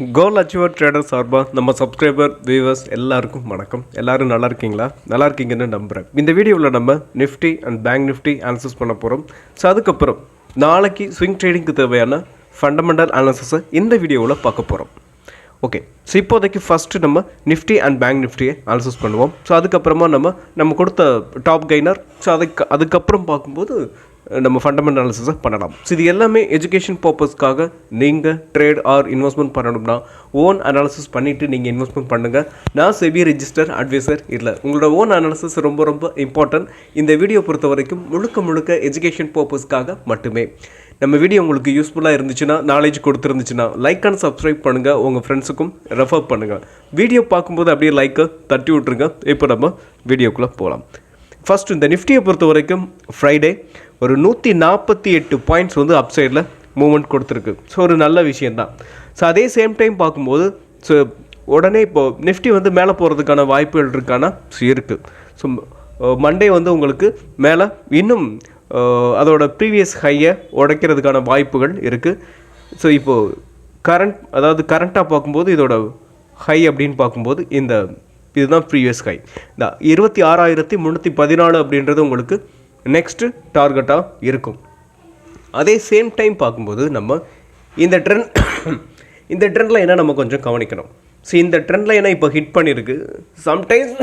கோல் achiever trader சார்பாக நம்ம subscriber viewers எல்லாருக்கும் வணக்கம். எல்லாரும் நல்லா இருக்கீங்களா? நல்லா இருக்கீங்கன்னு நம்புகிறேன் இந்த வீடியோவில் நம்ம Nifty and bank Nifty analysis பண்ண போகிறோம் ஸோ அதுக்கப்புறம் நாளைக்கு ஸ்விங் ட்ரேடிங்க்கு தேவையான ஃபண்டமெண்டல் அனாலிசிஸை இந்த வீடியோவில் பார்க்க போகிறோம் ஓகே ஸோ இப்போதைக்கு ஃபஸ்ட்டு நம்ம நிஃப்டி அண்ட் பேங்க் நிஃப்டியை அனலிசிஸ் பண்ணுவோம். ஸோ அதுக்கப்புறமா நம்ம நம்ம கொடுத்த டாப் கெய்னர் ஸோ அதுக்கு அதுக்கப்புறம் பார்க்கும்போது நம்ம ஃபண்டமெண்டல் அனாலிசிஸை பண்ணலாம். ஸோ இது எல்லாமே எஜுகேஷன் பர்பஸ்க்காக நீங்கள் ட்ரேட் ஆர் இன்வெஸ்ட்மெண்ட் பண்ணணும்னா ஓன் அனாலிசிஸ் பண்ணிவிட்டு நீங்கள் இன்வெஸ்ட்மெண்ட் பண்ணுங்கள் நான் செபி ரெஜிஸ்டர் அட்வைசர் இல்லை. உங்களோட ஓன் அனாலிசிஸ் ரொம்ப ரொம்ப இம்பார்ட்டன்ட் இந்த வீடியோ பொறுத்த வரைக்கும் முழுக்க முழுக்க எஜுகேஷன் பர்பஸ்க்காக மட்டுமே. நம்ம வீடியோ உங்களுக்கு யூஸ்ஃபுல்லாக இருந்துச்சுன்னா நாலேஜ் கொடுத்துருந்துச்சுன்னா லைக் அண்ட் சப்ஸ்கிரைப் பண்ணுங்கள் உங்கள் ஃப்ரெண்ட்ஸுக்கும் ரெஃபர் பண்ணுங்கள் வீடியோ பார்க்கும்போது அப்படியே லைக்கை தட்டி விட்ருங்க இப்போ நம்ம வீடியோக்குள்ளே போகலாம் ஃபர்ஸ்ட் இந்த நிஃப்டியை பொறுத்த வரைக்கும் ஃப்ரைடே ஒரு நூற்றி நாற்பத்தி எட்டு பாயிண்ட்ஸ் வந்து அப் சைடில் மூவ்மெண்ட் கொடுத்துருக்கு. ஸோ ஒரு நல்ல விஷயந்தான் ஸோ அதே சேம் டைம் பார்க்கும்போது ஸோ உடனே இப்போது நிஃப்டி வந்து மேலே போகிறதுக்கான வாய்ப்புகள் இருக்கானா? ஸோ இருக்குது ஸோ மண்டே வந்து உங்களுக்கு மேலே இன்னும் அதோட ப்ரீவியஸ் ஹையை உடைக்கிறதுக்கான வாய்ப்புகள் இருக்குது ஸோ இப்போது கரண்ட் அதாவது கரண்ட்டாக பார்க்கும்போது இதோட ஹை அப்படின்னு பார்க்கும்போது இந்த இதுதான் ப்ரீவியஸ் ஹை இந்த இருபத்தி ஆறாயிரத்தி முந்நூற்றி பதினாலு அப்படின்றது உங்களுக்கு நெக்ஸ்ட்டு டார்கெட்டாக இருக்கும். அதே சேம் டைம் பார்க்கும்போது நம்ம இந்த ட்ரெண்ட் இந்த ட்ரெண்டில் என்ன நம்ம கொஞ்சம் கவனிக்கணும். ஸோ இந்த ட்ரெண்டில் என்ன இப்போ ஹிட் பண்ணியிருக்கு சம்டைம்ஸ்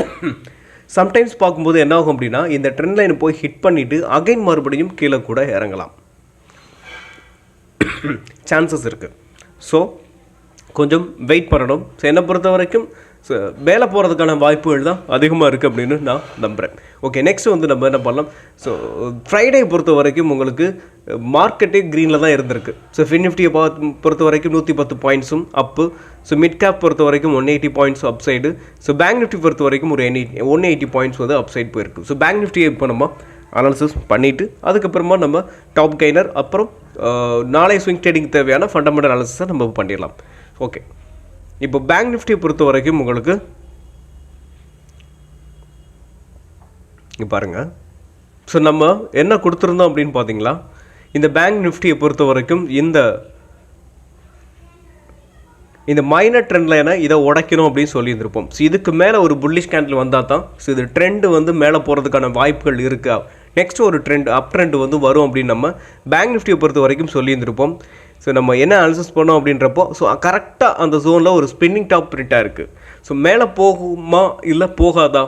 சம்டைம்ஸ் பார்க்கும்போது என்ன ஆகும் அப்படின்னா இந்த ட்ரெண்ட் லைனை போய் ஹிட் பண்ணிவிட்டு அகைன் மறுபடியும் கீழே கூட இறங்கலாம். சான்சஸ் இருக்குது ஸோ கொஞ்சம் வெயிட் பண்ணணும். ஸோ என்னை பொறுத்த வரைக்கும் மேலே போகிறதுக்கான வாய்ப்புகள் தான் அதிகமாக இருக்குது அப்படின்னு நான் நம்புகிறேன் ஓகே நெக்ஸ்ட் வந்து நம்ம என்ன பண்ணலாம்? ஸோ ஃப்ரைடே பொறுத்த வரைக்கும் உங்களுக்கு uh, மார்க்கெட்டே க்ரீனில் தான் இருந்திருக்கு. ஸோ ஃபின் நிஃப்டியை பார்த்து பொறுத்த வரைக்கும் நூற்றி பத்து பாயிண்ட்ஸும் அப்பு ஸோ மிட் கேப் பொறுத்த வரைக்கும் one eighty points up side so bank Nifty பொறுத்த வரைக்கும் ஒரு என் ஒன் எயிட்டி பாயிண்ட்ஸ் வந்து அப் சைடு போயிருக்கு. ஸோ பேங்க் நிஃப்டியை இப்போ நம்ம அனாலிசிஸ் பண்ணிவிட்டு அதுக்கப்புறமா நம்ம டாப் கெய்னர் அப்புறம் uh, நாளை ஸ்விங் ட்ரேடிங் தேவையான ஃபண்டமெண்டல் அனாலிசிஸை நம்ம பண்ணிடலாம். ஓகே இப்போ பேங்க் நிஃப்டியை பொறுத்த வரைக்கும் உங்களுக்கு இங்கே பாருங்க. ஸோ நம்ம என்ன கொடுத்துருந்தோம் அப்படின்னு பார்த்தீங்களா இந்த பேங்க் நிஃப்டியை பொறுத்த வரைக்கும் இந்த இந்த மைனர் ட்ரெண்ட் என்ன இதை உடைக்கணும் அப்படின்னு சொல்லியிருந்திருப்போம். ஸோ இதுக்கு மேலே ஒரு புல்லிஷ் கேண்டில் வந்தால் தான் ஸோ இது ட்ரெண்டு வந்து மேலே போகிறதுக்கான வாய்ப்புகள் இருக்கா. நெக்ஸ்ட் ஒரு ட்ரெண்ட் அப் ட்ரெண்ட் வந்து வரும் அப்படின்னு நம்ம பேங்க் நிஃப்டியை பொறுத்த வரைக்கும் சொல்லியிருந்திருப்போம். ஸோ நம்ம என்ன அனாலிசிஸ் பண்ணோம் அப்படின்றப்போ ஸோ கரெக்டாக அந்த ஜோனில் ஒரு ஸ்பின்னிங் டாப் பிரிண்ட்டாக இருக்குது ஸோ மேலே போகுமா இல்லை போகாதா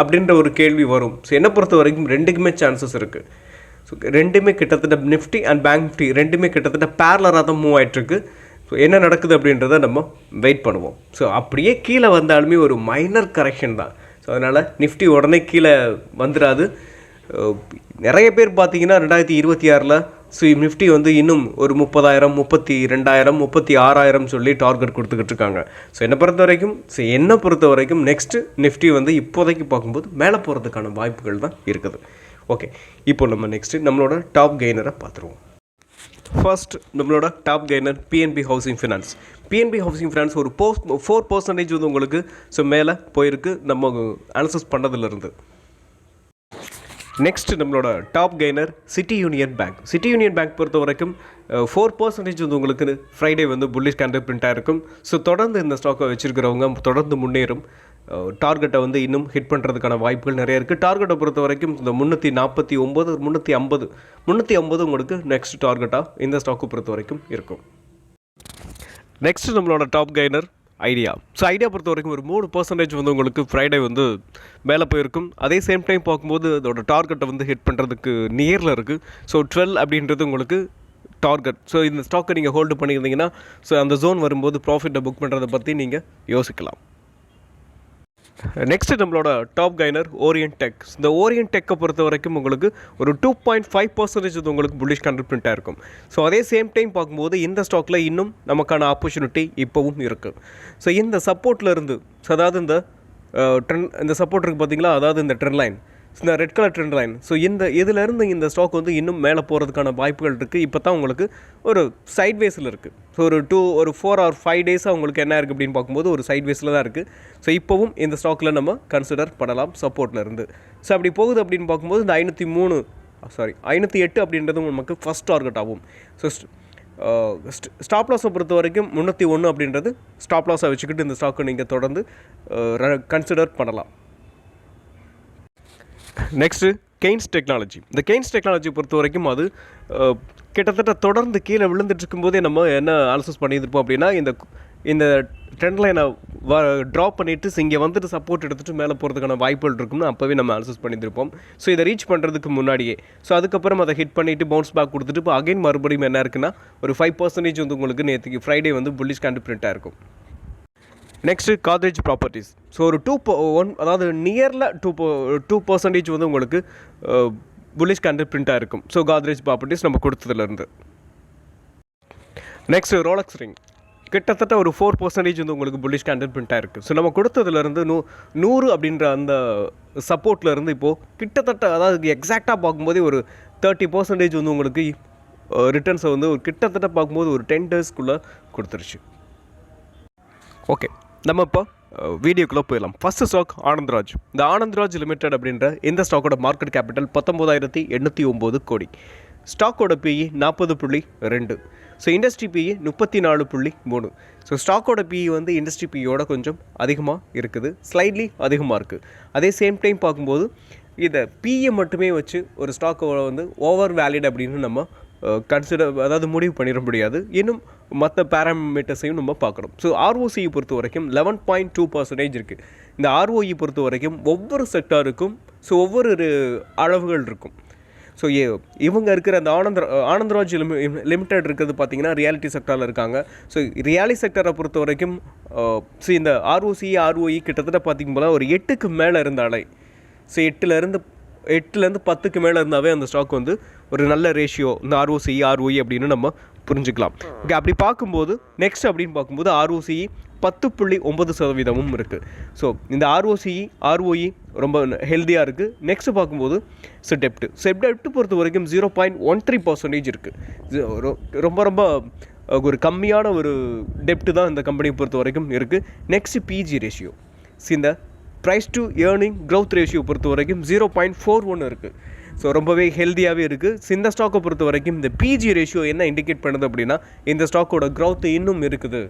அப்படின்ற ஒரு கேள்வி வரும். ஸோ என்னை பொறுத்த வரைக்கும் ரெண்டுக்குமே சான்சஸ் இருக்குது ஸோ ரெண்டுமே கிட்டத்தட்ட நிஃப்டி அண்ட் பேங்க் நிஃப்டி ரெண்டுமே கிட்டத்தட்ட பேரலராக தான் மூவ் ஆயிட்டிருக்கு ஸோ என்ன நடக்குது அப்படின்றத நம்ம வெயிட் பண்ணுவோம். ஸோ அப்படியே கீழே வந்தாலுமே ஒரு மைனர் கரெக்ஷன் தான். ஸோ அதனால் நிஃப்டி உடனே கீழே வந்துடாது uh, நிறைய பேர் பார்த்தீங்கன்னா ரெண்டாயிரத்தி இருபத்தி ஆறில் ஸோ நிஃப்டி வந்து இன்னும் ஒரு முப்பதாயிரம் முப்பத்தி ரெண்டாயிரம் முப்பத்தி ஆறாயிரம் சொல்லி டார்கெட் கொடுத்துக்கிட்டு இருக்காங்க. ஸோ என்னை பொறுத்த வரைக்கும் ஸோ என்னை பொறுத்த வரைக்கும் நெக்ஸ்ட்டு நிஃப்டி வந்து இப்போதைக்கு பார்க்கும்போது மேலே போகிறதுக்கான வாய்ப்புகள் தான் இருக்குது. ஓகே இப்போ நம்ம நெக்ஸ்ட்டு நம்மளோட டாப் கெய்னரை பார்த்துருவோம். ஃபர்ஸ்ட் நம்மளோட top gainer PNB housing finance PNB housing finance ஒரு போஸ்ட் ஃபோர் பர்சன்டேஜ் வந்து உங்களுக்கு ஸோ மேலே போயிருக்கு. நம்ம அனாலிசிஸ் பண்ணதுலேருந்து நெக்ஸ்ட் நம்மளோட top gainer City Union Bank City Union Bank பொறுத்த வரைக்கும் ஃபோர் பர்சன்டேஜ் வந்து உங்களுக்கு ஃப்ரைடே வந்து புல்லிஷ் கேண்டல் பிரிண்டாக இருக்கும் ஸோ தொடர்ந்து இந்த ஸ்டாக்கை வச்சுருக்கிறவங்க தொடர்ந்து முன்னேறும். டார்கெட்டை வந்து இன்னும் ஹிட் பண்ணுறதுக்கான வாய்ப்புகள் நிறைய இருக்குது டார்கெட்டை பொறுத்த வரைக்கும் இந்த முந்நூற்றி நாற்பத்தி ஒம்பது முந்நூற்றி ஐம்பது முந்நூற்றி ஐம்பது உங்களுக்கு நெக்ஸ்ட் டார்கெட்டாக இந்த ஸ்டாக்கை பொறுத்த வரைக்கும் இருக்கும். நெக்ஸ்ட் நம்மளோட top gainer Idea so Idea பொறுத்த வரைக்கும் ஒரு மூணு பர்சன்டேஜ் வந்து உங்களுக்கு ஃப்ரைடே வந்து மேலே போயிருக்கும். அதே சேம் டைம் பார்க்கும்போது அதோட டார்கெட்டை வந்து ஹிட் பண்ணுறதுக்கு நியரில் இருக்குது ஸோ டுவெல் அப்படின்றது உங்களுக்கு டார்கெட் ஸோ இந்த ஸ்டாக்கை நீங்கள் ஹோல்டு பண்ணியிருந்தீங்கன்னா ஸோ அந்த ஜோன் வரும்போது ப்ராஃபிட்டை புக் பண்ணுறதை பற்றி நீங்கள் யோசிக்கலாம். நெக்ஸ்ட் நம்மளோட டாப் கைனர் ஓரியன்ட் டெக் இந்த ஓரியன்ட் டெக்கை பொறுத்த வரைக்கும் உங்களுக்கு ஒரு டூ பாயிண்ட் ஃபைவ் பர்சன்டேஜ் உங்களுக்கு புல்லிஷ் கண்டிப்பாக இருக்கும். ஸோ அதே சேம் டைம் பார்க்கும்போது இந்த ஸ்டாக்கில் இன்னும் நமக்கான ஆப்பர்ச்சுனிட்டி இப்போவும் இருக்குது ஸோ இந்த சப்போர்ட்டில் இருந்து ஸோ அதாவது இந்த ட்ரெண்ட் இந்த சப்போர்ட் இருக்குது பார்த்தீங்களா? அதாவது இந்த ட்ரெண்ட் லைன் இந்த red colour trend line so இந்த இதிலேருந்து இந்த ஸ்டாக் வந்து இன்னும் மேலே போகிறதுக்கான வாய்ப்புகள் இருக்குது இப்போ தான் உங்களுக்கு ஒரு சைட் வேஸில் இருக்குது ஸோ ஒரு டூ ஒரு ஃபோர் ஆர் ஃபைவ் டேஸாக உங்களுக்கு என்ன இருக்குது அப்படின்னு பார்க்கும்போது ஒரு சைட் வேஸில் தான் இருக்குது ஸோ இப்போவும் இந்த ஸ்டாக்கில் நம்ம கன்சிடர் பண்ணலாம் சப்போர்ட்டில் இருந்து. ஸோ அப்படி போகுது அப்படின்னு பார்க்கும்போது இந்த ஐநூற்றி மூணு சாரி ஐநூற்றி எட்டு அப்படின்றதும் நமக்கு ஃபஸ்ட் டார்கெட் ஆகும். ஸோ ஸ்டாப் லாஸை பொறுத்த வரைக்கும் முந்நூற்றி ஒன்று அப்படின்றது ஸ்டாப் லாஸை வச்சுக்கிட்டு இந்த ஸ்டாக்கை நீங்கள் தொடர்ந்து கன்சிடர் பண்ணலாம். நெக்ஸ்ட்டு கெய்ன்ஸ் டெக்னாலஜி இந்த கெய்ன்ஸ் டெக்னாலஜி பொறுத்த வரைக்கும் அது கிட்டத்தட்ட தொடர்ந்து கீழே விழுந்துட்டு இருக்கும்போதே நம்ம என்ன அனலைசிஸ் பண்ணியிருப்போம் அப்படின்னா இந்த இந்த ட்ரெண்ட் லைனை வ ட்ராப் பண்ணிவிட்டு இங்கே வந்துட்டு சப்போர்ட் எடுத்துகிட்டு மேலே போகிறதுக்கான வாய்ப்புகள் இருக்கும்னு அப்போவே நம்ம அனலைசிஸ் பண்ணியிருப்போம் ஸோ இதை ரீச் பண்ணுறதுக்கு முன்னாடியே. ஸோ அதுக்கப்புறம் அதை ஹிட் பண்ணிவிட்டு பவுன்ஸ் பேக் கொடுத்துட்டு இப்போ அகைன் மறுபடியும் என்ன இருக்குன்னா ஒரு ஃபைவ் பர்சன்டேஜ் வந்து உங்களுக்கு நேற்றுக்கு ஃப்ரைடே வந்து புல்லிஷ் கண்டு பிரிண்ட்டாக இருக்கும். நெக்ஸ்ட்டு காத்ரேஜ் ப்ராப்பர்ட்டிஸ் ஸோ ஒரு டூ ஒன் அதாவது நியரில் டூ டூ பர்சன்டேஜ் வந்து உங்களுக்கு புல்லிஷ் கண்டர் பிரிண்ட்டாக இருக்கும் ஸோ காத்ரேஜ் ப்ராப்பர்ட்டிஸ் நம்ம கொடுத்ததுலேருந்து. நெக்ஸ்ட் ரோலக்ஸ் ரிங் கிட்டத்தட்ட ஒரு ஃபோர் பர்சன்டேஜ் வந்து உங்களுக்கு புல்லிஷ் கண்டர் பிரிண்ட்டாக இருக்குது ஸோ நம்ம கொடுத்ததுலேருந்து நூ நூறு அப்படின்ற அந்த சப்போர்ட்லேருந்து இப்போது கிட்டத்தட்ட அதாவது எக்ஸாக்டாக பார்க்கும்போதே ஒரு தேர்ட்டி பர்சன்டேஜ் வந்து உங்களுக்கு uh, ரிட்டர்ன்ஸை வந்து ஒரு கிட்டத்தட்ட பார்க்கும்போது ஒரு டென் டேஸ்க்குள்ளே கொடுத்துருச்சு. ஓகே நம்ம இப்போ வீடியோக்குள்ளே போயிடலாம். First stock Anandraj. இந்த ஆனந்த்ராஜ் லிமிடெட் அப்படின்ற இந்த ஸ்டாக்கோட மார்க்கெட் கேபிட்டல் பத்தொம்போதாயிரத்தி எண்ணூற்றி ஒம்பது கோடி. ஸ்டாக்கோட பிஇ நாற்பது புள்ளி ரெண்டு. ஸோ இண்டஸ்ட்ரி பிஇ முப்பத்தி நாலு புள்ளி மூணு. ஸோ ஸ்டாக்கோட பிஇ வந்து இண்டஸ்ட்ரி பிஇயோட கொஞ்சம் அதிகமாக இருக்குது. ஸ்லைட்லி அதிகமாக இருக்குது அதே சேம் டைம் பார்க்கும்போது இதை பிஇ மட்டுமே வச்சு ஒரு ஸ்டாக்கோட வந்து ஓவர் வேலிட் அப்படின்னு நம்ம கன்சிடர் அதாவது முடிவு பண்ணிட முடியாது. இன்னும் மற்ற பேராமீட்டர்ஸையும் நம்ம பார்க்கணும். ஸோ ஆர்ஓசியை பொறுத்த வரைக்கும் லெவன் பாயிண்ட் டூ பர்சன்டேஜ் இருக்குது இந்த ஆர்ஓஇ பொறுத்த வரைக்கும் ஒவ்வொரு செக்டாருக்கும் ஸோ ஒவ்வொரு அளவுகள் இருக்கும். ஸோ ஏ இவங்க இருக்கிற அந்த ஆனந்த ஆனந்தராஜ் லிமி லிமிடெட் இருக்கிறது பார்த்தீங்கன்னா ரியாலிட்டி செக்டாரில் இருக்காங்க. ஸோ ரியாலிட்டி செக்டரை பொறுத்த வரைக்கும் ஸோ இந்த ஆர்ஓசி ஆர்ஓஇ கிட்டத்தட்ட பார்த்திங்க போல ஒரு எட்டுக்கு மேலே இருந்தாலே ஸோ எட்டுலேருந்து எட்டுலேருந்து பத்துக்கு மேலே இருந்தாவே அந்த ஸ்டாக் வந்து ஒரு நல்ல ரேஷியோ இந்த ஆர்ஓசி ஆர்ஓஇ அப்படின்னு நம்ம புரிஞ்சுக்கலாம். ஓகே அப்படி பார்க்கும்போது நெக்ஸ்ட் அப்படின்னு பார்க்கும்போது ஆர்ஓசி பத்து புள்ளி ஒன்பது சதவீதமும் இருக்குது ஸோ இந்த ஆர்ஓசி ஆர்ஓஇ ரொம்ப ஹெல்த்தியாக இருக்குது நெக்ஸ்ட் பார்க்கும்போது செப்டெப்ட் செப்டெப்ட் டெப்ட் பொறுத்த வரைக்கும் zero point one three percentage இருக்குது ரொம்ப ரொம்ப ஒரு கம்மியான ஒரு டெப்ட்டு தான் இந்த கம்பெனியை பொறுத்த வரைக்கும் இருக்குது நெக்ஸ்ட் பிஜி ரேஷியோ இந்த price to earning growth ratio பொறுத்த வரைக்கும் ஜீரோ பாயிண்ட் ஃபோர் ஒன்று இருக்குது ஸோ ரொம்பவே ஹெல்த்தியாகவே இருக்குது இந்த ஸ்டாக்கை பொறுத்த வரைக்கும் இந்த பிஜி ரேஷியோ என்ன இண்டிகேட் பண்ணுது அப்படின்னா இந்த ஸ்டாக்கோட க்ரௌத் இன்னும் இருக்குது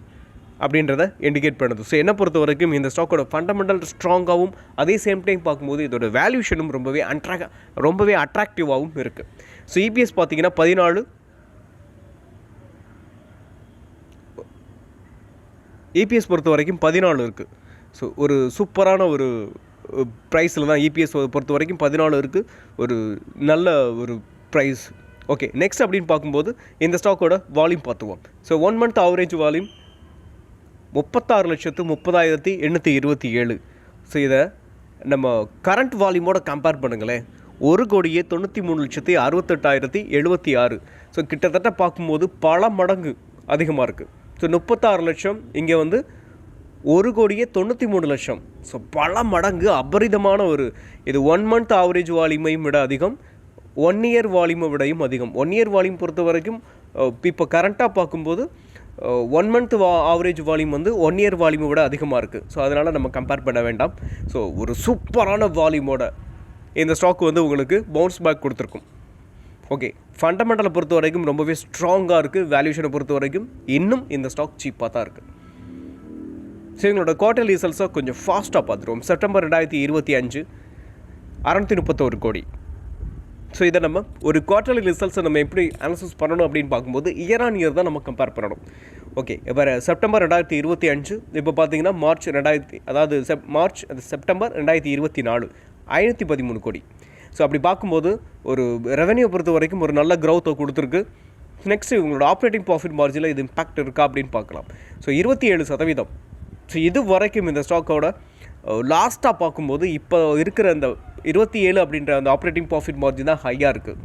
அப்படின்றத இண்டிகேட் பண்ணுது. ஸோ என்ன பொறுத்த வரைக்கும் இந்த ஸ்டாக்கோட ஃபண்டமெண்டல் ஸ்ட்ராங்காகவும் அதே சேம் டைம் பார்க்கும்போது இதோட வேல்யூஷனும் ரொம்பவே அட்ராக் ரொம்பவே அட்ராக்டிவாகவும் இருக்குது ஸோ இபிஎஸ் பார்த்தீங்கன்னா பதினாலு இபிஎஸ் பொறுத்த வரைக்கும் பதினாலு இருக்குது ஸோ ஒரு சூப்பரான ஒரு ப்ரைஸில் தான் இபிஎஸ் பொறுத்த வரைக்கும் பதினாலு இருக்குது ஒரு நல்ல ஒரு ப்ரைஸ் ஓகே நெக்ஸ்ட் அப்படின்னு பார்க்கும்போது இந்த ஸ்டாக்கோட volume பார்த்துவோம். So one month average volume முப்பத்தாறு லட்சத்து முப்பதாயிரத்தி எண்ணூற்றி இருபத்தி ஏழு. ஸோ இதை நம்ம கரண்ட் வால்யூமோட கம்பேர் பண்ணுங்களேன். ஒரு கோடியே தொண்ணூற்றி மூணு லட்சத்தி அறுபத்தெட்டாயிரத்தி எழுபத்தி ஆறு. ஸோ கிட்டத்தட்ட பார்க்கும்போது பல மடங்கு அதிகமாக இருக்குது ஸோ முப்பத்தாறு லட்சம் இங்கே வந்து ஒரு கோடியே தொண்ணூற்றி மூணு லட்சம். ஸோ பல மடங்கு அபரிதமான ஒரு இது ஒன் மந்த் ஆவரேஜ் வால்யூமையும் விட அதிகம் ஒன் இயர் வால்யூமை விடையும் அதிகம். ஒன் இயர் வால்யூம் பொறுத்த வரைக்கும் இப்போ கரண்ட்டாக பார்க்கும்போது ஒன் மந்த் வா ஆவரேஜ் வால்யூம் வந்து ஒன் இயர் வால்யூமை விட அதிகமாக இருக்குது ஸோ அதனால் நம்ம கம்பேர் பண்ண வேண்டாம். ஸோ ஒரு சூப்பரான வால்யூமோட இந்த ஸ்டாக் வந்து உங்களுக்கு பவுன்ஸ் பேக் கொடுத்துருக்கும். ஓகே ஃபண்டமெண்டலை பொறுத்த வரைக்கும் ரொம்பவே ஸ்ட்ராங்காக இருக்குது வேல்யூஷனை பொறுத்த வரைக்கும் இன்னும் இந்த ஸ்டாக் சீப்பாக தான் இருக்குது ஸோ எங்களோட குவார்டர் ரிசல்ட்ஸை கொஞ்சம் ஃபாஸ்ட்டாக பார்த்துருவோம். செப்டம்பர் ரெண்டாயிரத்தி இருபத்தி அஞ்சு அறநூற்றி முப்பத்தோரு கோடி. ஸோ இதை நம்ம ஒரு குவார்டர்லி ரிசல்ட்ஸை நம்ம எப்படி அனலைசிஸ் பண்ணணும் அப்படின்னு பார்க்கும்போது இயர் ஆன் இயர் தான் நம்ம கம்பேர் பண்ணணும். ஓகே இப்போ செப்டம்பர் ரெண்டாயிரத்தி இருபத்தி அஞ்சு இப்போ பார்த்தீங்கன்னா மார்ச் ரெண்டாயிரத்தி அதாவது செப் மார்ச் அது செப்டம்பர் ரெண்டாயிரத்தி இருபத்தி நாலு ஐநூற்றி பதிமூணு கோடி. ஸோ அப்படி பார்க்கும்போது ஒரு ரெவன்யூ பொறுத்த வரைக்கும் ஒரு நல்ல க்ரௌத்தை கொடுத்துருக்கு. நெக்ஸ்ட் உங்களோட ஆப்ரேட்டிங் ப்ராஃபிட் மார்ஜினில் இது இம்பாக்ட் இருக்கா அப்படின்னு பார்க்கலாம். ஸோ இருபத்தி ஏழு சதவீதம். ஸோ இது வரைக்கும் இந்த ஸ்டாக்கோட லாஸ்ட்டாக பார்க்கும்போது இப்போ இருக்கிற அந்த இருபத்தி ஏழு அப்படின்ற அந்த ஆப்ரேட்டிங் ப்ராஃபிட் மார்ஜின் தான் ஹையாக இருக்குது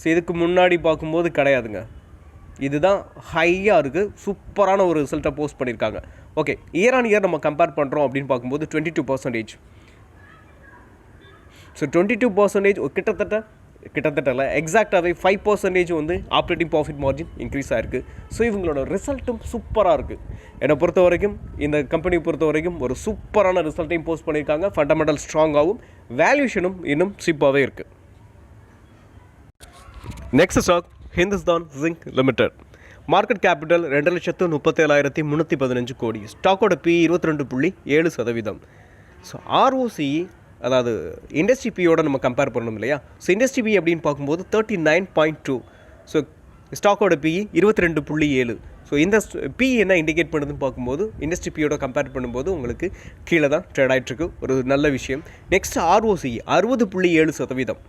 ஸோ இதுக்கு முன்னாடி பார்க்கும்போது கிடையாதுங்க. இதுதான் ஹையாக இருக்குது சூப்பரான ஒரு ரிசல்ட்டை போஸ்ட் பண்ணியிருக்காங்க. ஓகே இயர் ஆன் இயர் நம்ம கம்பேர் பண்ணுறோம் அப்படின்னு பார்க்கும்போது twenty two percentage so twenty two percentage கிட்டத்தட்ட கிட்டத்தட்ட இல்லை எக்ஸாக்டாகவே ஃபைவ் பர்சன்டேஜ் வந்து ஆப்ரேட்டிங் ப்ராஃபிட் மார்ஜின் இன்க்ரீஸ் ஆயிருக்கு. ஸோ இவங்களோட ரிசல்ட்டும் சூப்பராக இருக்குது என்னை பொறுத்த வரைக்கும் இந்த கம்பெனியை பொறுத்த வரைக்கும் ஒரு சூப்பரான ரிசல்ட்டையும் போஸ்ட் பண்ணியிருக்காங்க. ஃபண்டமெண்டல் ஸ்ட்ராங்காகவும் வேல்யூஷனும் இன்னும் சீப்பாகவே இருக்குது next stock Hindustan Zinc limited market capital ரெண்டு லட்சத்து முப்பத்தேழாயிரத்தி முந்நூற்றி பதினஞ்சு கோடி. ஸ்டாக்கோட பி இருபத்தி ரெண்டு புள்ளி ஏழு சதவீதம். ஸோ ஆர்ஓசி அதாவது இண்டஸ்ட்ரி பியோட நம்ம கம்பேர் பண்ணணும் இல்லையா? ஸோ இண்டஸ்ட்ரி பி அப்படின்னு பார்க்கும்போது thirty nine point two so ஸ்டாக்கோட பிஇ இருபத்தி ரெண்டு புள்ளி ஏழு. ஸோ இந்த பி என்ன இண்டிகேட் பண்ணுதுன்னு பார்க்கும்போது இண்டஸ்ட்ரி பியோட கம்பேர் பண்ணும்போது உங்களுக்கு கீழே தான் ட்ரேட் ஆகிட்டுருக்கு ஒரு நல்ல விஷயம். நெக்ஸ்ட் ஆர்ஓசி அறுபது புள்ளி ஏழு சதவீதம்.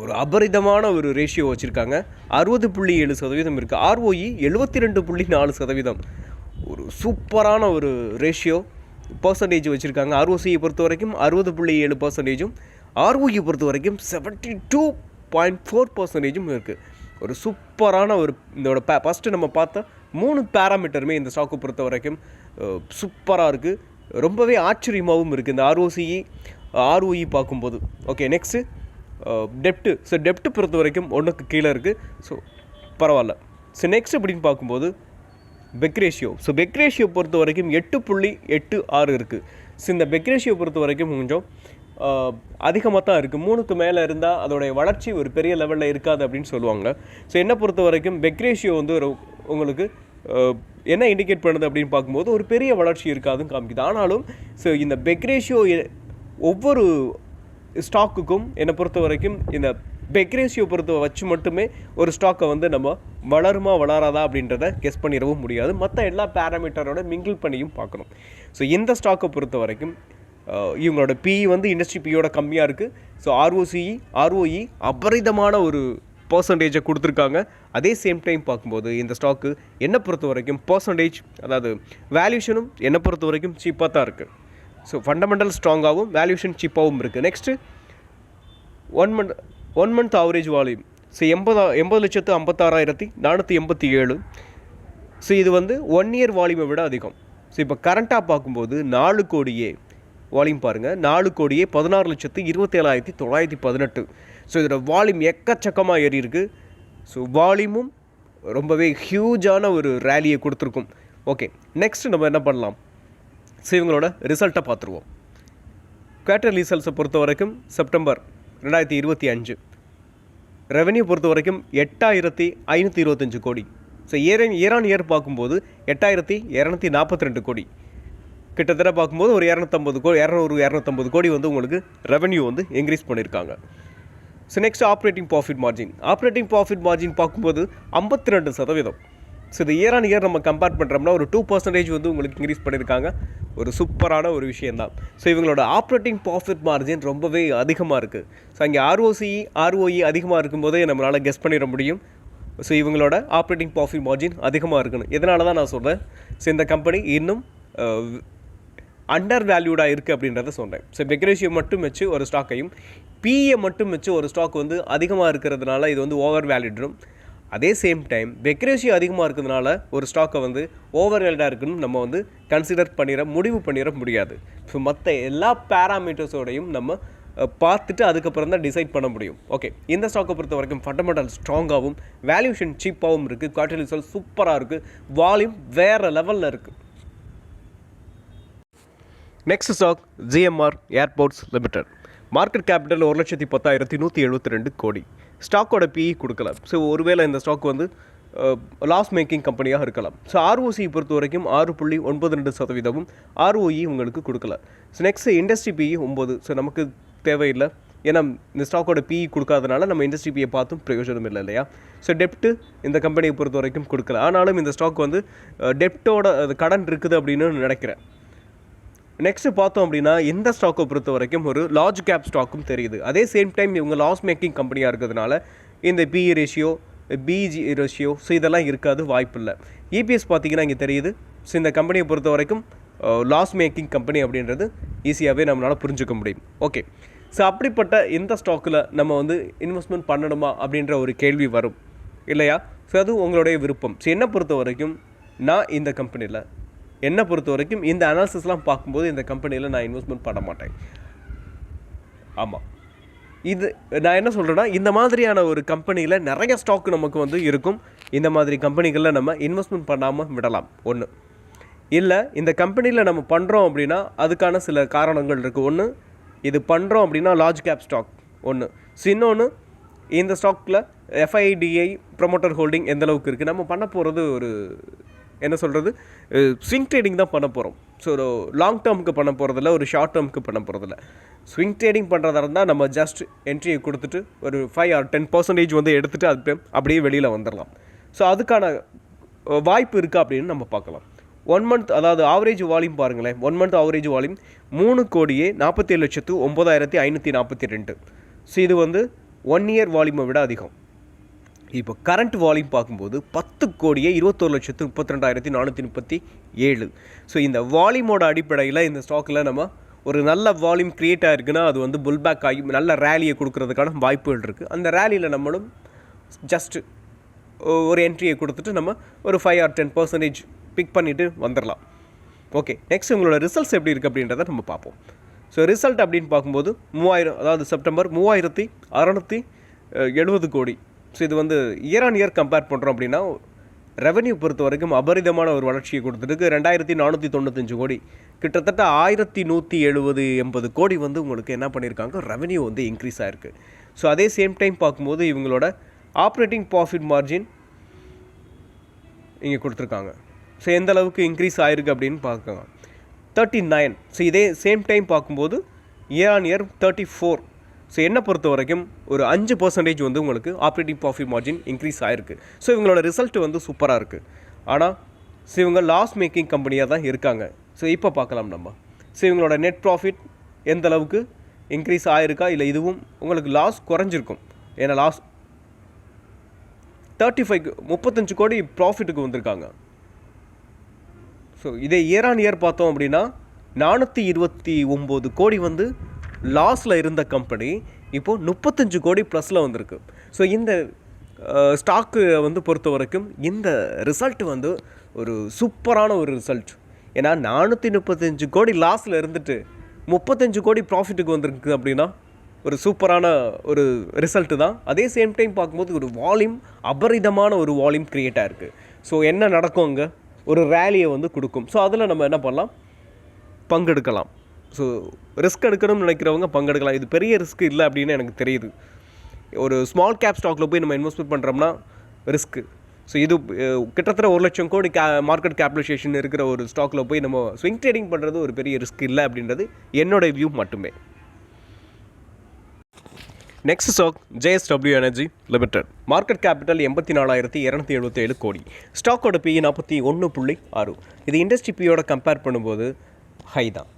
ஒரு அபரிதமான ஒரு ரேஷியோ வச்சுருக்காங்க. அறுபது புள்ளி ஏழு சதவீதம் இருக்குது ஆர்ஓஇ எழுபத்தி ரெண்டு புள்ளி நாலு சதவீதம். ஒரு சூப்பரான ஒரு ரேஷியோ பர்சன்டேஜ் வச்சுருக்காங்க. ஆர்ஓசியை பொறுத்த வரைக்கும் அறுபது புள்ளி ஏழு பர்சன்டேஜும் ஆர்ஓஇ பொறுத்த வரைக்கும் செவன்ட்டி டூ பாயிண்ட் ஃபோர் பர்சன்டேஜும் இருக்குது ஒரு சூப்பரான ஒரு இதோட பே ஃபஸ்ட்டு நம்ம பார்த்த மூணு பேராமீட்டருமே இந்த ஸ்டாக்கு பொறுத்த வரைக்கும் சூப்பராக இருக்குது ரொம்பவே ஆச்சரியமாகவும் இருக்குது இந்த ஆர்ஓசிஇ ஆர்ஓஇ பார்க்கும்போது. ஓகே நெக்ஸ்ட்டு டெப்ட்டு ஸோ டெப்ட்டு பொறுத்த வரைக்கும் ஒன்றுக்கு கீழே இருக்குது ஸோ பரவாயில்ல. ஸோ நெக்ஸ்ட் அப்படின்னு பார்க்கும்போது PEG ratio so PEG ratio பொறுத்த வரைக்கும் எட்டு புள்ளி எட்டு ஆறு இருக்குது ஸோ இந்த பெக் ரேஷியோ பொறுத்த வரைக்கும் கொஞ்சம் அதிகமாக தான் இருக்குது மூணுக்கு மேலே இருந்தால் அதோடைய வளர்ச்சி ஒரு பெரிய லெவலில் இருக்காது அப்படின்னு சொல்லுவாங்க. ஸோ என்னை பொறுத்த வரைக்கும் பெக் ரேஷியோ வந்து ஒரு உங்களுக்கு என்ன இண்டிகேட் பண்ணுது அப்படின்னு பார்க்கும்போது ஒரு பெரிய வளர்ச்சி இருக்காதுன்னு காமிக்குது. ஆனாலும் ஸோ இந்த பெக் ரேஷியோ ஒவ்வொரு ஸ்டாக்குக்கும் என்னை பொறுத்த வரைக்கும் இந்த பெக்ரேஷியோ பொறுத்த வச்சு மட்டுமே ஒரு ஸ்டாக்கை வந்து நம்ம வளருமா வளராதா அப்படின்றத கெஸ் பண்ணிடவும் முடியாது. மற்ற எல்லா பேராமீட்டரோட மிங்கிள் பண்ணியும் பார்க்கணும். ஸோ இந்த ஸ்டாக்கை பொறுத்த வரைக்கும் இவங்களோட பிஇ வந்து இண்டஸ்ட்ரி பிஇயோட கம்மியாக இருக்குது ஸோ ஆர்ஓசிஇ ஆர்ஓஇ அபரிதமான ஒரு பர்சன்டேஜை கொடுத்துருக்காங்க. அதே சேம் டைம் பார்க்கும்போது இந்த ஸ்டாக்கு என்னை பொறுத்த வரைக்கும் பர்சன்டேஜ் அதாவது வேல்யூஷனும் என்னை பொறுத்த வரைக்கும் சீப்பாக தான் இருக்குது ஸோ ஃபண்டமெண்டல் ஸ்ட்ராங்காகவும் வேல்யூஷன் சீப்பாகவும் இருக்குது next one month one month average volume so எண்பதா எண்பது லட்சத்து ஐம்பத்தாறாயிரத்தி நானூற்றி எண்பத்தி ஏழு. ஸோ இது வந்து ஒன் இயர் வால்யூமை விட அதிகம். ஸோ இப்போ கரண்ட்டாக பார்க்கும்போது நாலு கோடியே வால்யூம் பாருங்கள் நாலு கோடியே பதினாறு லட்சத்து இருபத்தேழாயிரத்தி தொள்ளாயிரத்தி பதினெட்டு. ஸோ இதோட வால்யூம் எக்கச்சக்கமாக ஏறியிருக்கு ஸோ வால்யூமும் ரொம்பவே ஹியூஜான ஒரு ரேலியை கொடுத்துருக்கும். ஓகே நெக்ஸ்ட் நம்ம என்ன பண்ணலாம்? ஸோ இவங்களோட ரிசல்ட்டை பார்த்துருவோம். குவார்ட்டர் ரிசல்ட்ஸை பொறுத்த வரைக்கும் செப்டம்பர் ரெண்டாயிரத்தி இருபத்தி அஞ்சு. ரெவென்யூ பொறுத்த வரைக்கும் எட்டாயிரத்தி ஐநூற்றி இருபத்தஞ்சு கோடி. So year year on year பார்க்கும்போது எட்டாயிரத்தி இரநூத்தி நாற்பத்தி ரெண்டு கோடி. கிட்டத்தட்ட பார்க்கும்போது ஒரு இரநூத்தம்பது கோடி இரநூறு இரநூத்தம்பது கோடி வந்து உங்களுக்கு ரெவென்யூ வந்து இன்க்ரீஸ் பண்ணியிருக்காங்க so next operating profit margin operating profit margin பார்க்கும்போது ஐம்பத்தி ரெண்டு சதவீதம். ஸோ இது இயர் ஆன் இயர் நம்ம கம்பேர் பண்ணுறோம்னா ஒரு டூ பர்சன்டேஜ் வந்து உங்களுக்கு இன்க்ரீஸ் பண்ணியிருக்காங்க ஒரு சூப்பரான ஒரு விஷயந்தான் ஸோ இவங்களோட ஆப்ரேட்டிங் ப்ராஃபிட் மார்ஜின் ரொம்பவே அதிகமாக இருக்குது ஸோ அங்கே ஆர்ஓசி ஆர்ஓஇ அதிகமாக இருக்கும்போதே நம்மளால் கெஸ் பண்ணிட முடியும். ஸோ இவங்களோட ஆப்ரேட்டிங் ப்ராஃபிட் மார்ஜின் அதிகமாக இருக்கணும் இதனால தான் நான் சொல்கிறேன் ஸோ இந்த கம்பெனி இன்னும் அண்டர் வேல்யூடாக இருக்குது அப்படின்றத சொல்கிறேன் ஸோ பெக்ரேஷியோ மட்டும் வச்சு ஒரு ஸ்டாக்கையும் பிஏ மட்டும் வச்சு ஒரு ஸ்டாக் வந்து அதிகமாக இருக்கிறதுனால இது வந்து ஓவர் வேல்யூடும் அதே சேம் டைம் வெக்ரேஷியோ அதிகமாக இருக்கிறதுனால ஒரு ஸ்டாக்கை வந்து ஓவர் ஹெல்டாக இருக்குன்னு நம்ம வந்து கன்சிடர் பண்ணிட முடிவு பண்ணிட முடியாது. ஸோ மற்ற எல்லா பேராமீட்டர்ஸோடையும் நம்ம பார்த்துட்டு அதுக்கப்புறம் தான் டிசைட் பண்ண முடியும். ஓகே இந்த ஸ்டாக்கை பொறுத்த வரைக்கும் ஃபண்டமெண்டல் ஸ்ட்ராங்காகவும் வேல்யூஷன் சீப்பாகவும் இருக்குது குவார்டர் ரிசல்ட் சூப்பராக இருக்குது வால்யூம் வேறு லெவலில் இருக்குது next stock GMR airports limited market capital ஒரு லட்சத்தி பத்தாயிரத்தி நூற்றி எழுபத்தி ரெண்டு கோடி. ஸ்டாக்கோட பிஇ கொடுக்கல ஸோ ஒருவேளை இந்த ஸ்டாக் வந்து லாஸ் மேக்கிங் கம்பெனியாக இருக்கலாம். ஸோ ஆர்ஓசி பொறுத்த வரைக்கும் ஆறு புள்ளி ஒன்பது ரெண்டு சதவீதமும் ஆர்ஓஇ உங்களுக்கு கொடுக்கல ஸோ நெக்ஸ்ட் இண்டஸ்ட்ரி பிஇ ஒம்பது ஸோ நமக்கு தேவையில்லை. ஏன்னா இந்த ஸ்டாக்கோட பிஇ கொடுக்காதனால நம்ம இண்டஸ்ட்ரி பியை பார்த்தும் பிரயோஜனம் இல்லை இல்லையா? ஸோ டெப்ட்டு இந்த கம்பெனியை பொறுத்த வரைக்கும் கொடுக்கல ஆனாலும் இந்த ஸ்டாக் வந்து டெப்ட்டோட கடன் இருக்குது அப்படின்னு நினைக்கிறேன். நெக்ஸ்ட் பார்த்தோம் அப்படின்னா இந்த ஸ்டாக்கை பொறுத்த வரைக்கும் ஒரு லார்ஜ் கேப் ஸ்டாக்கும் தெரியுது. அதே சேம் டைம் இவங்க லாஸ் மேக்கிங் கம்பெனியாக இருக்கிறதுனால இந்த PE ratio PG ratio so இதெல்லாம் இருக்காது வாய்ப்பில்லை இபிஎஸ் பார்த்தீங்கன்னா இங்கே தெரியுது. ஸோ இந்த கம்பெனியை பொறுத்த வரைக்கும் லாஸ் மேக்கிங் கம்பெனி அப்படின்றது ஈஸியாகவே நம்மளால் புரிஞ்சுக்க முடியும். ஓகே ஸோ அப்படிப்பட்ட இந்த ஸ்டாக்கில் நம்ம வந்து இன்வெஸ்ட்மெண்ட் பண்ணணுமா அப்படின்ற ஒரு கேள்வி வரும். இல்லையா? ஸோ அது உங்களுடைய விருப்பம். ஸோ என்னை பொறுத்த வரைக்கும் நான் இந்த கம்பெனியில் என்னை பொறுத்த வரைக்கும் இந்த அனாலிசிஸ்லாம் பார்க்கும்போது இந்த கம்பெனியில் நான் இன்வெஸ்ட்மெண்ட் பண்ண மாட்டேன் ஆமாம் இது நான் என்ன சொல்கிறேன்னா இந்த மாதிரியான ஒரு கம்பெனியில் நிறைய ஸ்டாக் நமக்கு வந்து இருக்கும். இந்த மாதிரி கம்பெனிகளில் நம்ம இன்வெஸ்ட்மெண்ட் பண்ணாமல் விடலாம். ஒன்று இல்லை இந்த கம்பெனியில் நம்ம பண்ணுறோம் அப்படின்னா அதுக்கான சில காரணங்கள் இருக்குது ஒன்று இது பண்ணுறோம் அப்படின்னா லார்ஜ் கேப் ஸ்டாக் ஒன்று ஸோ இன்னொன்று இந்த ஸ்டாக்கில் எஃப்ஐடிஐ ப்ரொமோட்டர் ஹோல்டிங் எந்தளவுக்கு இருக்குது நம்ம பண்ண போகிறது ஒரு என்ன சொல்கிறது ஸ்விங் ட்ரேடிங் தான் பண்ண போகிறோம் ஸோ ஒரு லாங் டேர்முக்கு பண்ண போகிறதில்ல ஒரு ஷார்ட் டேர்முக்கு பண்ண போகிறதில்ல ஸ்விங் ட்ரேடிங் பண்ணுறதா இருந்தால் நம்ம ஜஸ்ட் என்ட்ரியை கொடுத்துட்டு ஒரு ஃபைவ் ஆர் டென் பர்சன்டேஜ் வந்து எடுத்துகிட்டு அது அப்படியே வெளியில் வந்துடலாம். ஸோ அதுக்கான வாய்ப்பு இருக்கா அப்படின்னு நம்ம பார்க்கலாம். ஒன் மந்த் அதாவது ஆவரேஜ் வால்யூம் பாருங்களேன். ஒன் மந்த் ஆவரேஜ் வால்யூம் மூணு கோடியே நாற்பத்தேழு லட்சத்து ஒம்பதாயிரத்தி ஐநூற்றி நாற்பத்தி ரெண்டு. ஸோ இது வந்து ஒன் இயர் வால்யூமை விட அதிகம். இப்போ கரண்ட் வால்யூம் பார்க்கும்போது பத்து கோடியே இருபத்தோரு லட்சத்து முப்பத்தி ரெண்டாயிரத்தி நானூற்றி முப்பத்தி ஏழு. ஸோ இந்த வால்யூமோட அடிப்படையில் இந்த ஸ்டாக்கில் நம்ம ஒரு நல்ல வால்யூம் க்ரியேட் ஆகிருக்குன்னா அது வந்து புல்பேக் ஆகி நல்ல ரேலியை கொடுக்கறதுக்கான வாய்ப்புகள் இருக்குது அந்த ரேலியில் நம்மளும் ஜஸ்ட்டு ஒரு என்ட்ரியை கொடுத்துட்டு நம்ம ஒரு five or ten percentage pick பண்ணிவிட்டு வந்துடலாம் ஓகே நெக்ஸ்ட் உங்களோட ரிசல்ட்ஸ் எப்படி இருக்குது அப்படின்றத நம்ம பார்ப்போம். ஸோ ரிசல்ட் அப்படின்னு பார்க்கும்போது மூவாயிரம் அதாவது செப்டம்பர் மூவாயிரத்தி அறநூற்றி எழுபது கோடி. ஸோ இது வந்து இயர் ஆன் இயர் கம்பேர் பண்ணுறோம் அப்படின்னா ரெவன்யூ பொறுத்த வரைக்கும் அபரிதமான ஒரு வளர்ச்சியை கொடுத்துருக்கு. ரெண்டாயிரத்தி நானூற்றி தொண்ணூத்தஞ்சு கோடி. கிட்டத்தட்ட ஆயிரத்தி நூற்றி எழுபது எண்பது கோடி வந்து உங்களுக்கு என்ன பண்ணியிருக்காங்க ரெவன்யூ வந்து இன்க்ரீஸ் ஆகிருக்கு ஸோ அதே சேம் டைம் பார்க்கும்போது இவங்களோட ஆப்ரேட்டிங் ப்ராஃபிட் மார்ஜின் இங்கே கொடுத்துருக்காங்க. ஸோ எந்த அளவுக்கு இன்க்ரீஸ் ஆயிருக்கு அப்படின்னு பார்க்கலாம். தேர்ட்டி நைன் ஸோ இதே சேம் டைம் பார்க்கும்போது year on year thirty four so என்னை பொறுத்த வரைக்கும் ஒரு அஞ்சு பர்சன்டேஜ் வந்து உங்களுக்கு ஆப்ரேட்டிங் ப்ராஃபிட் மார்ஜின் இன்க்ரீஸ் ஆகிருக்கு ஸோ இவங்களோட ரிசல்ட் வந்து சூப்பராக இருக்குது ஆனால் ஸோ இவங்க லாஸ் மேக்கிங் கம்பெனியாக தான் இருக்காங்க. ஸோ இப்போ பார்க்கலாம் நம்ம. ஸோ இவங்களோட நெட் ப்ராஃபிட் எந்த அளவுக்கு இன்க்ரீஸ் ஆகிருக்கா இல்லை இதுவும் உங்களுக்கு லாஸ் குறைஞ்சிருக்கும். ஏன்னா லாஸ் தேர்ட்டி ஃபைவ் முப்பத்தஞ்சு கோடி ப்ராஃபிட்டுக்கு வந்திருக்காங்க. ஸோ இதே இயர் ஆன் இயர் பார்த்தோம் அப்படின்னா நானூற்றி இருபத்தி ஒம்பது கோடி வந்து லாஸில் இருந்த கம்பெனி இப்போது முப்பத்தஞ்சு கோடி ப்ளஸில் வந்திருக்கு. ஸோ இந்த ஸ்டாக்கு வந்து பொறுத்த வரைக்கும் இந்த ரிசல்ட் வந்து ஒரு சூப்பரான ஒரு ரிசல்ட் ஏன்னா நானூற்றி முப்பத்தஞ்சு கோடி லாஸில் இருந்துட்டு முப்பத்தஞ்சு கோடி ப்ராஃபிட்டுக்கு வந்திருக்கு அப்படின்னா ஒரு சூப்பரான ஒரு ரிசல்ட்டு தான். அதே சேம் டைம் பார்க்கும்போது ஒரு வால்யூம் அபரிதமான ஒரு வால்யூம் க்ரியேட் ஆகிருக்கு ஸோ என்ன நடக்கும் அங்கே ஒரு ரேலியை வந்து கொடுக்கும். ஸோ அதில் நம்ம என்ன பண்ணலாம்? பங்கெடுக்கலாம். ஸோ ரிஸ்க் எடுக்கணும்னு நினைக்கிறவங்க பங்கெடுக்கலாம். இது பெரிய ரிஸ்க் இல்லை அப்படின்னு எனக்கு தெரியுது. ஒரு ஸ்மால் கேப் ஸ்டாக்கில் போய் நம்ம இன்வெஸ்ட்மெண்ட் பண்ணுறோம்னா ரிஸ்க்கு ஸோ இது கிட்டத்தட்ட ஒரு லட்சம் கோடி கே மார்க்கெட் கேபிடலைசேஷன் இருக்கிற ஒரு ஸ்டாக்கில் போய் நம்ம ஸ்விங் ட்ரேடிங் பண்ணுறது ஒரு பெரிய ரிஸ்க் இல்லை அப்படின்றது என்னோட வியூ மட்டுமே. Next stock JSW energy limited market capital எண்பத்தி நாலாயிரத்தி இரநூத்தி எழுபத்தேழு கோடி. ஸ்டாக்கோட பிஇ நாற்பத்தி ஒன்று புள்ளி ஆறு. இது இண்டஸ்ட்ரி பியோட கம்பேர் பண்ணும்போது ஹை தான்.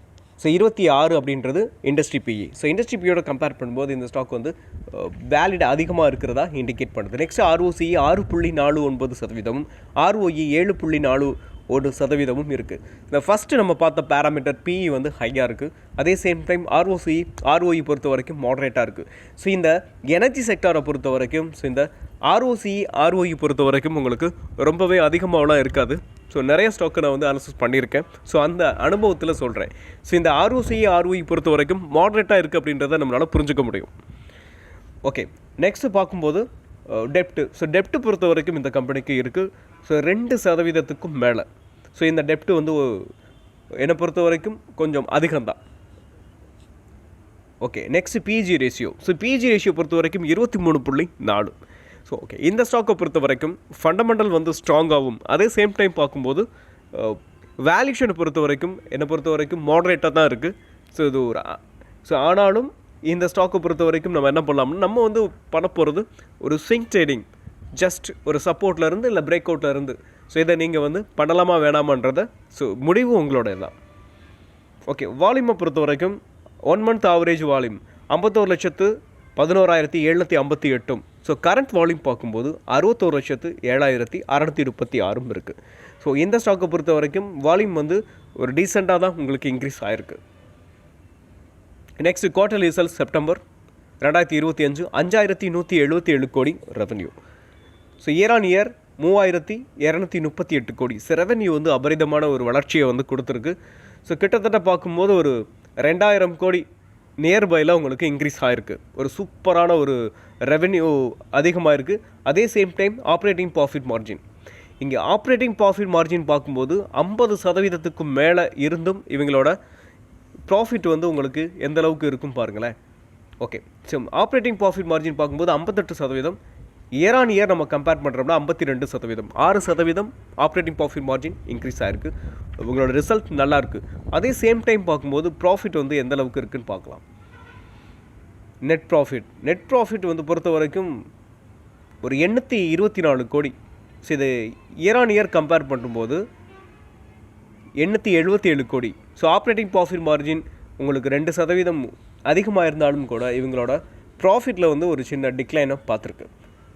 ஸோ இருபத்தி ஆறு அப்படின்றது இண்டஸ்ட்ரி பிஇ ஸோ இண்டஸ்ட்ரி பியோட கம்பேர் பண்ணும்போது இந்த ஸ்டாக் வந்து uh, வேலிட் அதிகமாக இருக்கிறதா இண்டிகேட் பண்ணுது. நெக்ஸ்ட் ஆர்ஓசி ஆறு புள்ளி நாலு ஒன்பது சதவீதமும் ஆர்ஓஇ ஏழு புள்ளி நாலு ஒரு சதவீதமும் இருக்குது இந்த ஃபஸ்ட்டு நம்ம பார்த்த பேராமீட்டர் பிஇ வந்து ஹையாக இருக்குது அதே சேம் டைம் ஆர்ஓசி ஆர்ஓஇ பொறுத்த வரைக்கும் மாடரேட்டாக இருக்குது ஸோ இந்த எனர்ஜி செக்டாரை பொறுத்த வரைக்கும் ஸோ இந்த ஆர்ஓசி ஆர்ஓஇ பொறுத்த வரைக்கும் உங்களுக்கு ரொம்பவே அதிகமாகலாம் இருக்காது. ஸோ நிறைய ஸ்டாக்கை நான் வந்து அனலைசிஸ் பண்ணியிருக்கேன். ஸோ அந்த அனுபவத்தில் சொல்கிறேன் ஸோ இந்த ஆர்ஓசி ஆர்ஓஇ பொறுத்த வரைக்கும் மாடரேட்டாக இருக்குது அப்படின்றத நம்மளால் புரிஞ்சுக்க முடியும். ஓகே நெக்ஸ்ட்டு பார்க்கும்போது டெப்ட்டு ஸோ டெப்ட்டு பொறுத்த வரைக்கும் இந்த கம்பெனிக்கு இருக்குது ஸோ ரெண்டு சதவீதத்துக்கும் மேலே. ஸோ இந்த டெப்ட்டு வந்து என்னை பொறுத்த வரைக்கும் கொஞ்சம் அதிகம்தான். Okay next PG ratio so PG ratio பொறுத்த வரைக்கும் இருபத்தி மூணு புள்ளி நாலு. ஸோ ஓகே இந்த ஸ்டாக்கை பொறுத்த வரைக்கும் ஃபண்டமெண்டல் வந்து ஸ்ட்ராங்காகவும் அதே சேம் டைம் பார்க்கும்போது வேல்யூஷனை பொறுத்த வரைக்கும் என்னை பொறுத்த வரைக்கும் மாடரேட்டாக தான் இருக்குது ஸோ இது ஒரு ஸோ ஆனாலும் இந்த ஸ்டாக்கை பொறுத்த வரைக்கும் நம்ம என்ன பண்ணலாம்னா நம்ம வந்து பண்ண போகிறது ஒரு ஸ்விங் ட்ரேடிங் ஜஸ்ட் ஒரு சப்போர்ட்லேருந்து இல்லை பிரேக் அவுட்லேருந்து ஸோ இதை நீங்கள் வந்து பண்ணலாமா வேணாமான்றத ஸோ முடிவு உங்களோட தான் ஓகே வால்யூமை பொறுத்த வரைக்கும் ஒன் மந்த் ஆவரேஜ் வால்யூம் ஐம்பத்தோரு லட்சத்து பதினோராயிரத்தி எழுநூற்றி ஐம்பத்தி எட்டும். ஸோ கரண்ட் வால்யூம் பார்க்கும்போது அறுபத்தோரு லட்சத்து ஏழாயிரத்தி அறநூற்றி முப்பத்தி ஆறும் இருக்குது ஸோ இந்த ஸ்டாக்கை பொறுத்த வரைக்கும் வால்யூம் வந்து ஒரு டீசெண்டாக தான் உங்களுக்கு இன்க்ரீஸ் ஆகிருக்கு நெக்ஸ்ட் குவார்டர் ரிசல்ட் செப்டம்பர் ரெண்டாயிரத்தி இருபத்தி அஞ்சு அஞ்சாயிரத்தி நூற்றி எழுபத்தி ஏழு கோடி revenue so year on year மூவாயிரத்தி இரநூத்தி முப்பத்தி எட்டு கோடி. ஸோ ரெவன்யூ வந்து அபரிதமான ஒரு வளர்ச்சியை வந்து கொடுத்துருக்கு. ஸோ கிட்டத்தட்ட பார்க்கும்போது ஒரு ரெண்டாயிரம் கோடி நியர்பையில் உங்களுக்கு இன்க்ரீஸ் ஆகிருக்கு ஒரு சூப்பரான ஒரு ரெவென்யூ அதிகமாக இருக்குது அதே same time operating profit margin இங்கே ஆப்ரேட்டிங் ப்ராஃபிட் மார்ஜின் பார்க்கும்போது ஐம்பது சதவீதத்துக்கும் மேலே இருந்தும் இவங்களோட ப்ராஃபிட் வந்து உங்களுக்கு எந்த அளவுக்கு இருக்கும் பாருங்களேன். Okay so operating profit margin பார்க்கும்போது ஐம்பத்தெட்டு சதவீதம் இயர் ஆன் இயர் நம்ம கம்பேர் பண்ணுறோம்னா ஐம்பத்தி ரெண்டு சதவீதம். ஆறு சதவீதம் ஆப்ரேட்டிங் ப்ராஃபிட் மார்ஜின் இன்க்ரீஸ் ஆகிருக்கு உங்களோட ரிசல்ட் நல்லாயிருக்கு அதே சேம் டைம் பார்க்கும்போது ப்ராஃபிட் வந்து எந்த அளவுக்கு இருக்குன்னு பார்க்கலாம். நெட் ப்ராஃபிட் நெட் ப்ராஃபிட் வந்து பொறுத்த வரைக்கும் ஒரு எண்ணூற்றி இருபத்தி நாலு கோடி. ஸோ இது இயர் ஆன் இயர் கம்பேர் பண்ணும்போது எண்ணூற்றி எழுபத்தி ஏழு கோடி. ஸோ ஆப்ரேட்டிங் ப்ராஃபிட் மார்ஜின் உங்களுக்கு ரெண்டு சதவீதம் அதிகமாக இருந்தாலும் கூட இவங்களோட ப்ராஃபிட்டில் வந்து ஒரு சின்ன டிக்ளைனை பார்த்துருக்கு.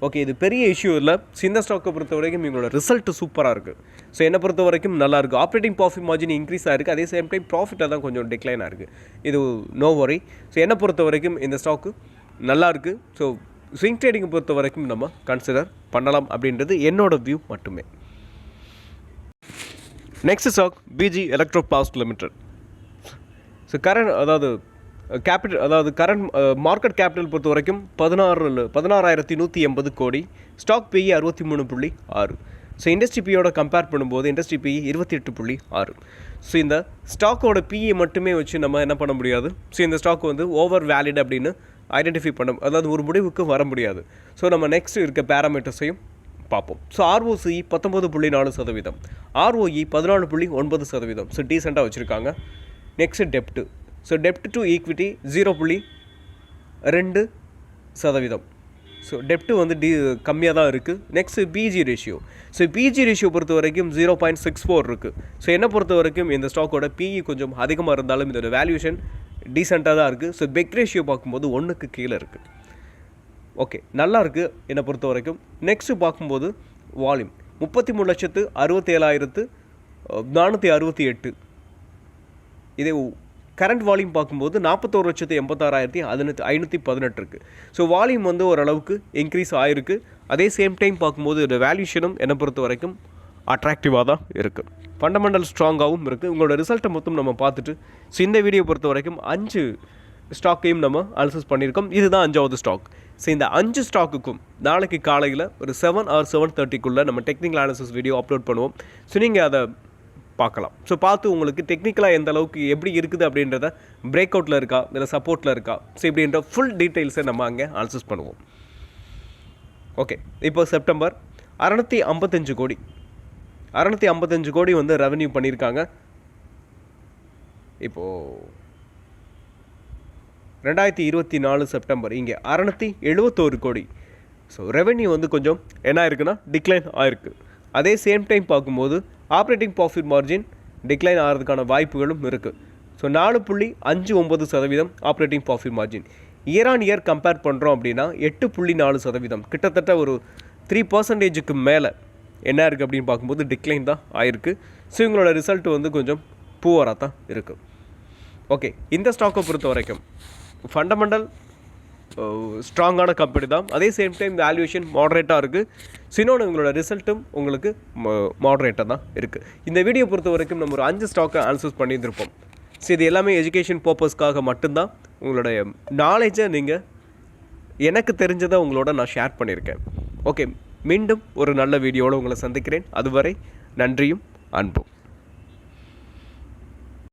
ஓகே இது பெரிய இஷ்யூ இல்லை. சின்ன ஸ்டாக்கை பொறுத்த வரைக்கும் இவங்களோட ரிசல்ட் சூப்பராக இருக்குது ஸோ என்னை பொறுத்த வரைக்கும் நல்லாயிருக்கு ஆப்ரேட்டிங் ப்ராஃபிட் மார்ஜின் இன்க்ரீஸ் ஆகிருக்கு அதே சேம் டைம் ப்ராஃபிட்டில் தான் கொஞ்சம் டிக்ளைன் இருக்குது இது நோ வரி ஸோ என்னை பொறுத்த வரைக்கும் இந்த ஸ்டாக்கு நல்லாயிருக்கு ஸோ ஸ்விங் ட்ரேடிங்கை பொறுத்த வரைக்கும் நம்ம கன்சிடர் பண்ணலாம் அப்படின்றது என்னோட வியூ மட்டுமே. Next stock PG Electroplast limited so current அதாவது கேபிட்டல் அதாவது கரண்ட் மார்க்கெட் கேபிட்டல் பொறுத்த வரைக்கும் பதினாறு பதினாறாயிரத்தி நூற்றி எண்பது கோடி ஸ்டாக் பிஇ அறுபத்தி மூணு புள்ளி ஆறு. ஸோ இண்டஸ்ட்ரி பியோட கம்பேர் பண்ணும்போது இண்டஸ்ட்ரி பிஇ இருபத்தி எட்டு புள்ளி ஆறு. ஸோ இந்த ஸ்டாக்கோட பிஇ மட்டுமே வச்சு நம்ம என்ன பண்ண முடியாது? ஸோ இந்த ஸ்டாக் வந்து ஓவர் வேலிட் அப்படின்னு ஐடென்டிஃபை பண்ண அதாவது ஒரு முடிவுக்கு வர முடியாது. ஸோ நம்ம நெக்ஸ்ட் இருக்க பேராமீட்டர்ஸையும் பார்ப்போம். ஸோ ஆர்ஓசிஇ பத்தொம்பது புள்ளி நாலு சதவீதம். ஆர்ஓஇ பதினாலு புள்ளி ஒன்பது சதவீதம். ஸோ டீசெண்டாக வச்சுருக்காங்க. Next டெப்ட்டு so dept to equity zero புள்ளி ரெண்டு சதவீதம். ஸோ டெப்ட்டு வந்து டி கம்மியாக தான் இருக்குது next PG ratio so PG ratio பொறுத்த வரைக்கும் ஜீரோ பாயிண்ட் சிக்ஸ் ஃபோர் இருக்குது ஸோ என்னை பொறுத்த வரைக்கும் இந்த ஸ்டாக்கோட பிஇ கொஞ்சம் அதிகமாக இருந்தாலும் இதோட வேல்யூஷன் டீசெண்டாக தான் இருக்குது ஸோ பெக் ரேஷியோ பார்க்கும்போது ஒன்றுக்கு கீழே இருக்குது ஓகே நல்லா இருக்குது என்னை பொறுத்த வரைக்கும். நெக்ஸ்ட்டு பார்க்கும்போது வால்யூம் முப்பத்தி மூணு லட்சத்து அறுபத்தேழாயிரத்து நானூற்றி அறுபத்தி எட்டு. இதே கரண்ட் வால்யூம் பார்க்கும்போது நாற்பத்தோரு லட்சத்து எண்பத்தாறாயிரத்தி பதினெட்டு ஐநூற்றி பதினெட்டு இருக்குது ஸோ வால்யூம் வந்து ஓரளவுக்கு இன்க்ரீஸ் ஆகிருக்கு அதே சேம் டைம் பார்க்கும்போது இந்த வேல்யூஷனும் என்னை பொறுத்த வரைக்கும் அட்ராக்டிவாக தான் இருக்குது ஃபண்டமெண்டல் ஸ்ட்ராங்காகவும் இருக்குது உங்களோட ரிசல்ட்டை மொத்தம் நம்ம பார்த்துட்டு ஸோ இந்த வீடியோ பொறுத்த வரைக்கும் அஞ்சு ஸ்டாக்கையும் நம்ம அனலிசிஸ் பண்ணியிருக்கோம். இதுதான் அஞ்சாவது ஸ்டாக் ஸோ இந்த அஞ்சு ஸ்டாக்குக்கும் நாளைக்கு காலையில் ஒரு செவன் ஆர் செவன் தேர்ட்டிக்குள்ளே நம்ம டெக்னிக்கல் அனாலிசிஸ் வீடியோ அப்லோட் பண்ணுவோம். ஸோ நீங்கள் அதை பார்க்கலாம். ஸோ பார்த்து உங்களுக்கு டெக்னிக்கலாக எந்த அளவுக்கு எப்படி இருக்குது அப்படின்றத பிரேக் அவுட்டில் இருக்கா இல்லை சப்போர்ட்டில் இருக்கா? ஸோ இப்படின்ற ஃபுல் டீட்டெயில்ஸை நம்ம அங்கே அனாலிசிஸ் பண்ணுவோம். ஓகே இப்போ செப்டம்பர் அறநூற்றி ஐம்பத்தஞ்சு கோடி. அறநூற்றி ஐம்பத்தஞ்சு கோடி வந்து ரெவன்யூ பண்ணியிருக்காங்க. இப்போது ரெண்டாயிரத்தி இருபத்தி நாலு செப்டம்பர் இங்கே அறநூற்றி எழுபத்தோரு கோடி. ஸோ ரெவென்யூ வந்து கொஞ்சம் என்ன ஆயிருக்குன்னா டிக்ளைன் ஆயிருக்கு. அதே சேம் டைம் பார்க்கும்போது ஆப்ரேட்டிங் ப்ராஃபிட் மார்ஜின் டிக்ளைன் ஆகிறதுக்கான வாய்ப்புகளும் இருக்குது ஸோ நாலு புள்ளி அஞ்சு ஒம்பது சதவீதம் operating profit margin year on year compare பண்ணுறோம் அப்படின்னா எட்டு புள்ளி நாலு சதவீதம். கிட்டத்தட்ட ஒரு த்ரீ பர்சன்டேஜுக்கு மேலே என்ன இருக்குது அப்படின்னு பார்க்கும்போது டிக்ளைன் தான் ஆயிருக்கு. ஸோ இவங்களோட ரிசல்ட் வந்து கொஞ்சம் பூவராக தான் இருக்குது ஓகே இந்த ஸ்டாக்கை பொறுத்த வரைக்கும் ஃபண்டமெண்டல் ஸ்ட்ராங்கான கம்பெனி தான். அதே சேம் டைம் வேல்யூவேஷன் மாடரேட்டாக இருக்குது இன்னொன்று உங்களோட ரிசல்ட்டும் உங்களுக்கு மாடரேட்டாக தான் இருக்குது இந்த வீடியோ பொறுத்த வரைக்கும் நம்ம ஒரு அஞ்சு ஸ்டாக்கை அனலைஸ் பண்ணியிருந்திருப்போம். ஸோ இது எல்லாமே எஜுகேஷன் பர்பஸ்க்காக மட்டும்தான். உங்களுடைய நாலேஜை நீங்கள் எனக்கு தெரிஞ்சதை உங்களோட நான் ஷேர் பண்ணியிருக்கேன். ஓகே மீண்டும் ஒரு நல்ல வீடியோவில் உங்களை சந்திக்கிறேன். அதுவரை நன்றியும் அன்பும்.